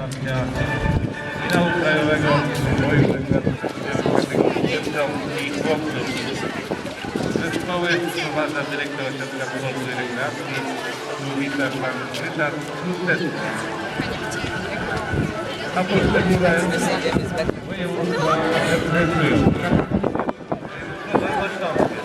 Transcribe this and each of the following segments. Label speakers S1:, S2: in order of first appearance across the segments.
S1: wsparcia finału krajowego boju i chłopców. Zespoły prowadza dyrektor Ośrodka Pomocy Rekreacji, burmistrz pan Ryszard Krustecki. A poszczególne województwa reprezentują Województwo Śląskie,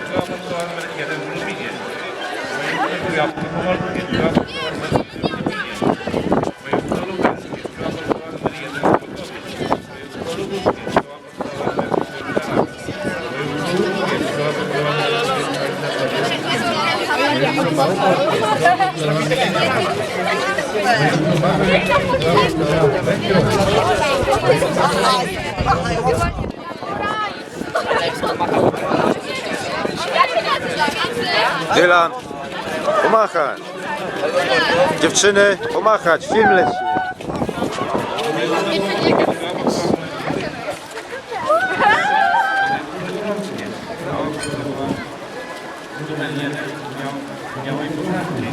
S2: Dylan, pomachać. Dziewczyny, pomachać, film leci.
S1: Białej Podlaskiej.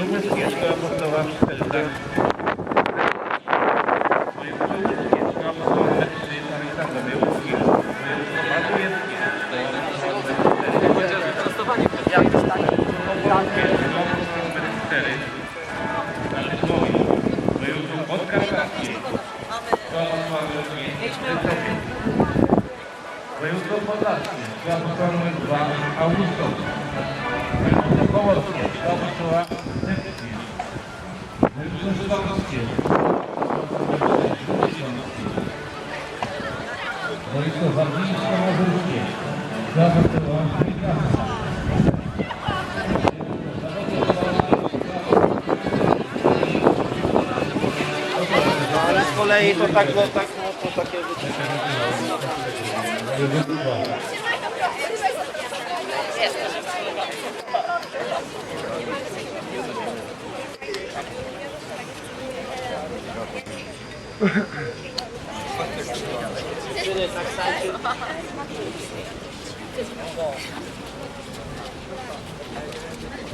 S1: Lubuskie, Szkoła Podstawowa w Szczelcach. Województwo Podlaskie, Podstawowa numer 2 Augustowska. Województwo Szkoła Podstawowa w Dębnie. Województwo Śląskie, Województwo Warmińsko-Mazurskie, Szkoła Podstawowa w
S3: z kolei to tak, no tak, no to takie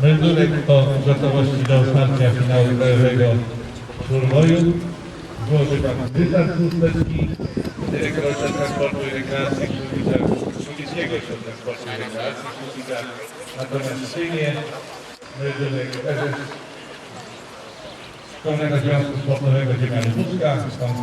S4: Meldunek o gotowości do otwarcia finału krajowego turboju złoży pan Ryszard Krustecki, dyrektor Ośrodka Sportu i Rekreacji Kultura Szumickiego Ośrodka Sportu i Rekreacji Kultura. Natomiast przyjmie Meldunek prezes Szkolnego Związku Sportowego Ziemiany Puszka,